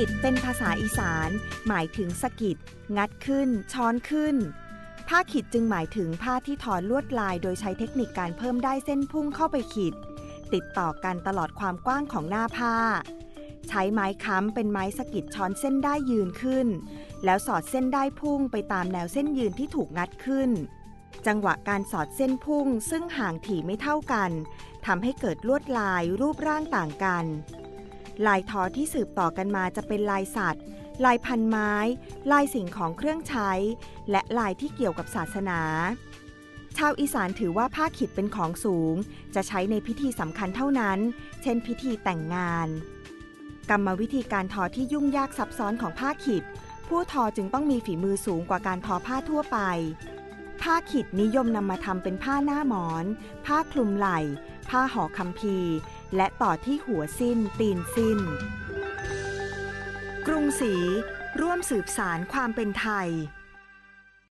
ขิดเป็นภาษาอีสาน หมายถึงสะกิด งัดขึ้น ช้อนขึ้น ผ้าขิดจึงหมายถึงผ้าที่ทอลวดลาย โดยใช้เทคนิคการเพิ่มได้เส้นพุ่งเข้าไปขีดติดต่อกันตลอดความกว้างของหน้าผ้า ใช้ไม้ค้ำเป็นไม้สะกิดช้อนเส้นได้ยืนขึ้น แล้วสอดเส้นได้พุ่งไปตามแนวเส้นยืนที่ถูกงัดขึ้นจังหวะการสอดเส้นพุ่งซึ่งห่างถี่ไม่เท่ากันทำให้เกิดลวดลายรูปร่างต่างกัน ลายทอที่สืบต่อกันมาจะเป็นลายสัตว์ ลายพันไม้ ลายสิ่งของเครื่องใช้ และลายที่เกี่ยวกับศาสนา ชาวอีสานถือว่าผ้าขิดเป็นของสูง จะใช้ในพิธีสำคัญเท่านั้น เช่น พิธีแต่งงาน กรรมวิธีการทอที่ยุ่งยากซับซ้อนของผ้าขิด ผู้ทอจึงต้องมีฝีมือสูงกว่าการทอผ้าทั่วไป ผ้าขิดนิยมนำมาทำเป็นผ้าหน้าหมอน ผ้าคลุมไหล่ ผ้าห่อคำพีและต่อที่หัวสิ้น ตีนสิ้น กรุงศรีร่วมสืบสารความเป็นไทย